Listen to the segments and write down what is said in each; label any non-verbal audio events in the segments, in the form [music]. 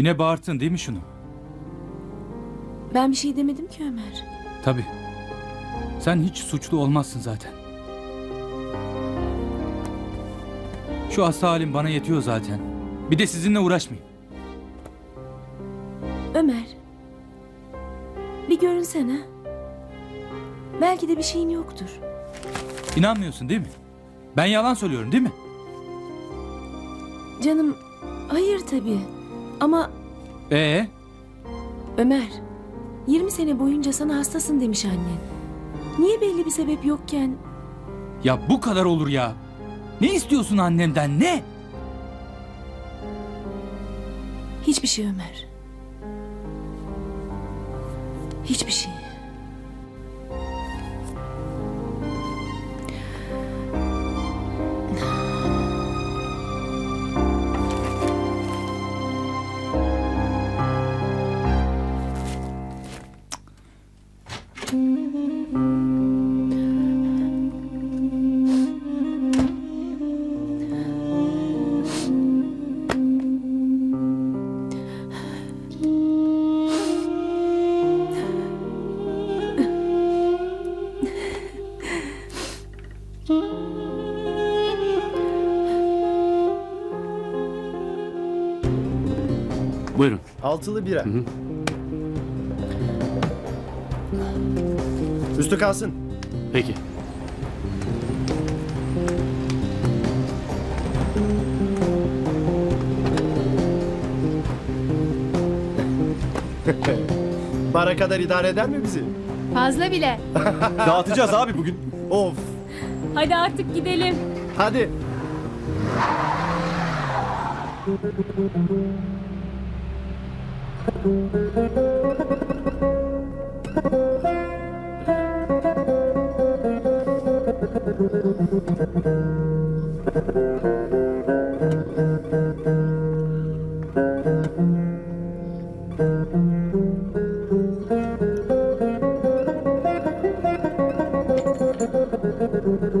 Yine bağırttın değil mi şunu? Ben bir şey demedim ki Ömer. Tabii. Sen hiç suçlu olmazsın zaten. Şu hasta halim bana yetiyor zaten. Bir de sizinle uğraşmayayım. Ömer. Bir görünsene. Belki de bir şeyin yoktur. İnanmıyorsun değil mi? Ben yalan söylüyorum değil mi? Canım hayır tabii. Ama Ee, Ömer 20 sene boyunca sana hastasın demiş annen. Niye belli bir sebep yokken ya bu kadar olur ya. Ne istiyorsun annemden ne? hiçbir şey Ömer. Hiçbir şey. Buyurun. Altılı bira. Üstü kalsın. Peki. Bara kadar idare eder mi bizi? Fazla bile. [laughs] Dağıtacağız abi bugün. Of. Hadi artık gidelim. Hadi. Biz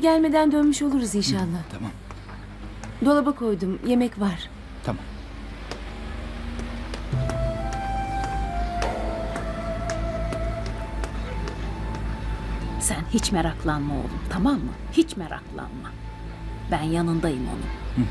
Gelmeden dönmüş oluruz inşallah. Tamam, Dolaba koydum. Yemek var. tamam. Sen hiç meraklanma oğlum tamam mı? Hiç meraklanma. Ben yanındayım onun.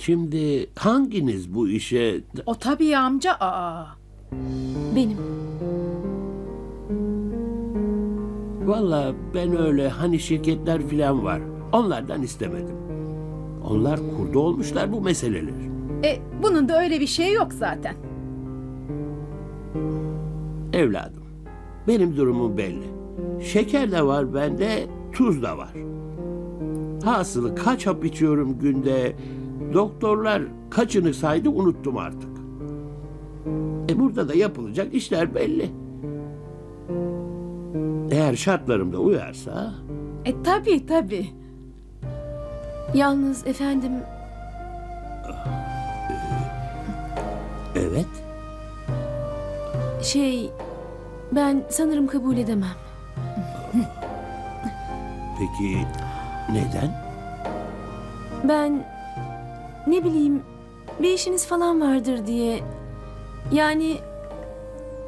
Şimdi hanginiz bu işe... O tabii amca. Aa. Benim. Valla ben öyle hani şirketler filan var. Onlardan istemedim. Onlar kurdu olmuşlar bu meseleleri. E, bunun da öyle bir şey yok zaten. Evladım, benim durumum belli. Şeker de var bende, tuz da var. Hasılı kaç hap içiyorum günde, doktorlar kaçını saydı unuttum artık. E burada da yapılacak işler belli. Eğer şartlarım da uyarsa... E tabii tabii. Yalnız efendim Evet, şey ben sanırım kabul edemem. peki neden? Ben ne bileyim bir işiniz falan vardır diye. Yani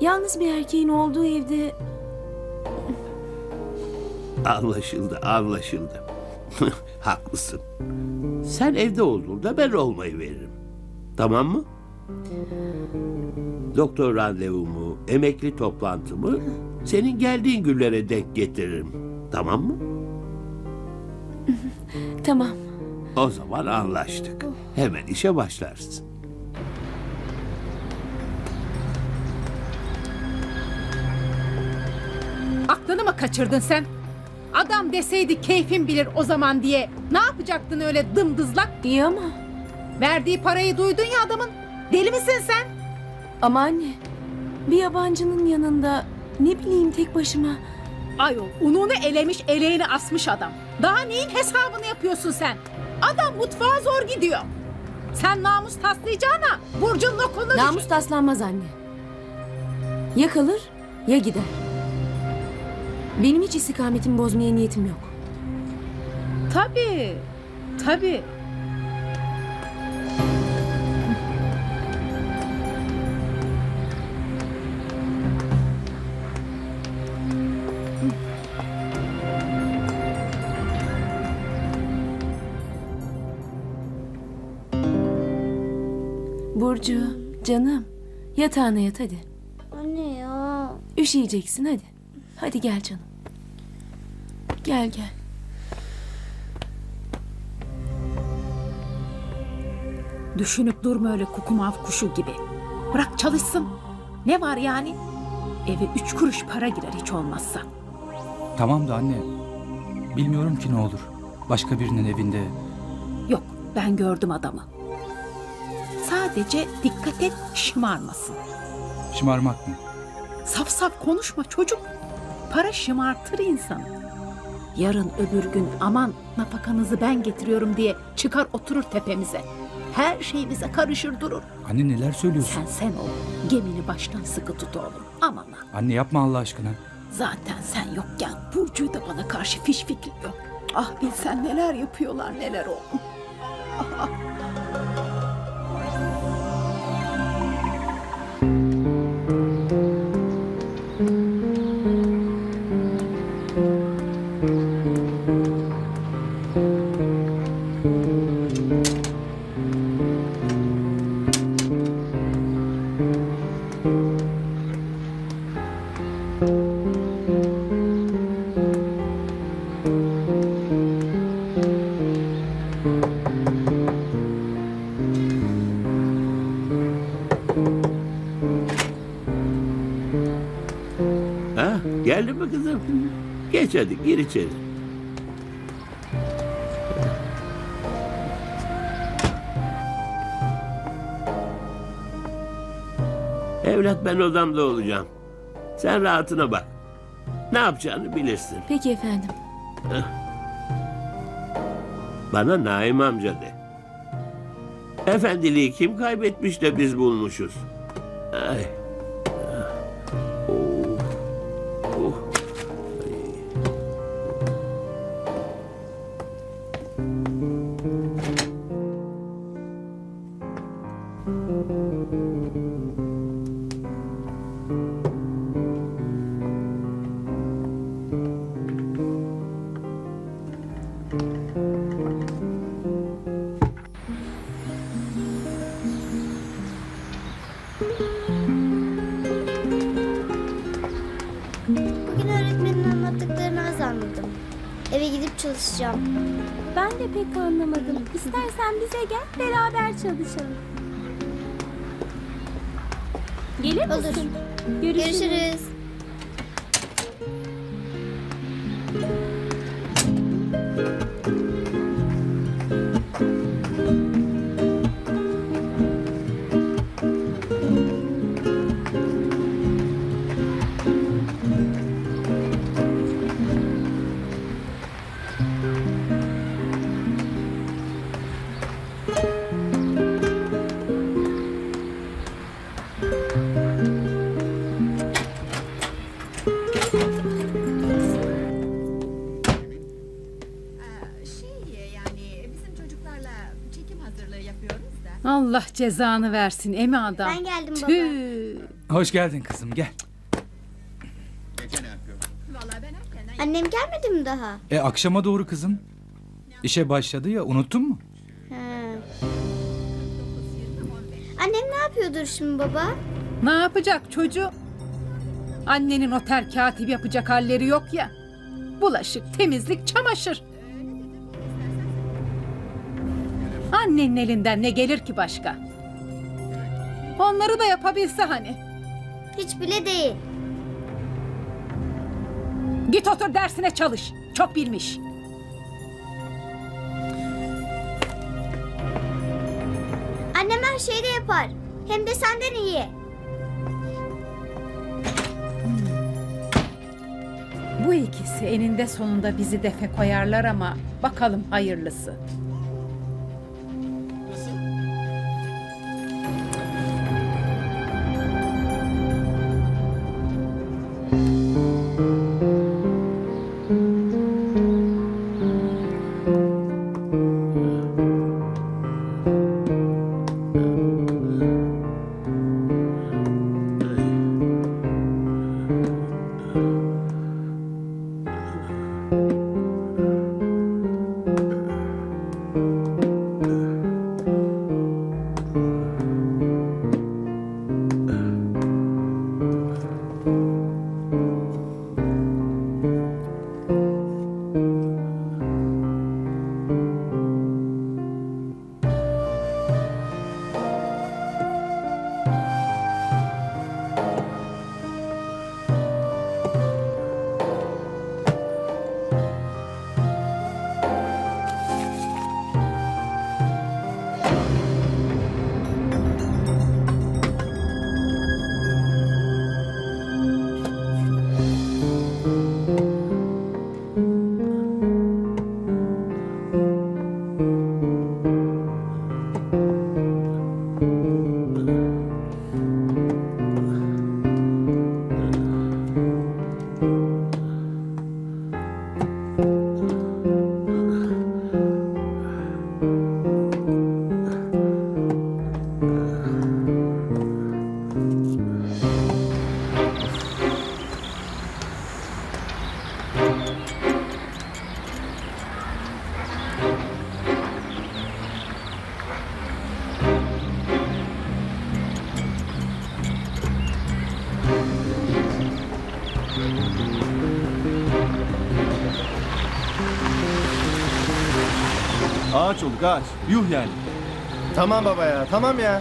yalnız bir erkeğin olduğu evde Anlaşıldı, anlaşıldı. [laughs] Haklısın. Sen evde olduğunda ben olmayı veririm. Tamam mı? Doktor randevumu, emekli toplantımı senin geldiğin günlere denk getiririm. Tamam mı? tamam. O zaman anlaştık. Hemen işe başlarsın. Aklını mı kaçırdın sen? Adam deseydi keyfin bilir o zaman diye. Ne yapacaktın öyle dımdızlak? İyi ama Verdiği parayı duydun ya adamın. Deli misin sen? ama anne bir yabancının yanında ne bileyim tek başıma Ayol ununu elemiş eleğini asmış adam. Daha neyin hesabını yapıyorsun sen? Adam mutfağa zor gidiyor. Sen namus taslayacağına Burcu'nun okulunu namus taslanmaz anne. Ya kalır ya gider. Benim hiç istikametimi bozmaya niyetim yok. Tabii. Tabii. Burcu, canım yatağına yat hadi. Anne ya. Üşüyeceksin hadi. Hadi gel canım. Gel gel. Düşünüp durma öyle kukumav kuşu gibi. Bırak çalışsın. Ne var yani? Eve üç kuruş para girer hiç olmazsa. Tamam da anne. Bilmiyorum ki ne olur. Başka birinin evinde. Yok ben gördüm adamı. Sadece dikkat et şımarmasın. Şımarmak mı? Saf saf konuşma çocuk. Para şımartır insanı. Yarın öbür gün aman nafakanızı ben getiriyorum diye çıkar oturur tepemize. Her şey bize karışır durur. Anne neler söylüyorsun? Sen sen ol. Gemini baştan sıkı tut oğlum. Aman ha. Anne yapma Allah aşkına. Zaten sen yokken Burcu'yu da bana karşı fiş fikri yok. Ah bilsen neler yapıyorlar neler oğlum. Ha, Geç hadi gir içeri. Evlat ben odamda olacağım. Sen rahatına bak. Ne yapacağını bilirsin. Peki efendim. Bana Naim amca de. Efendiliği kim kaybetmiş de biz bulmuşuz. Ay. Çalışacağım. Ben de pek anlamadım. İstersen bize gel beraber çalışalım. Gelir Olur. misin? Görüşürüz. Görüşürüz. Allah cezanı versin emi adam. Ben geldim baba. Tüh. Hoş geldin kızım gel. Vallahi ben erkenden Annem gelmedi mi daha? E akşama doğru kızım. İşe başladı ya unuttun mu? He. Annem ne yapıyordur şimdi baba? Ne yapacak çocuğu? Annenin otel katip yapacak halleri yok ya. Bulaşık, temizlik, çamaşır. Annenin elinden ne gelir ki başka? Onları da yapabilse hani. Hiç bile değil. Git otur dersine çalış. Çok bilmiş. Annem her şeyi de yapar. Hem de senden iyi. Bu ikisi eninde sonunda bizi defe koyarlar ama bakalım hayırlısı. Ağaç olduk ağaç. Yuh yani. Tamam baba ya tamam ya.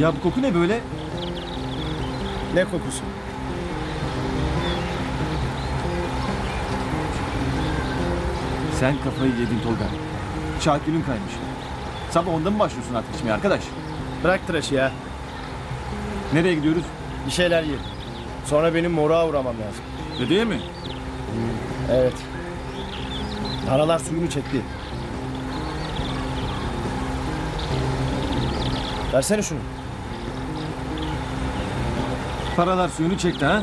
Ya bu koku ne böyle? Ne kokusu? Sen kafayı yedin Tolga. Şakir'in kaymış. Sabah onda mı başlıyorsun artık içmeye arkadaş? Bırak tıraşı ya. Nereye gidiyoruz? Bir şeyler yiyelim. Sonra benim moruğa uğramam lazım. Dedeye mi? Evet. Paralar suyunu çekti. Versene şunu. Paralar suyunu çekti ha?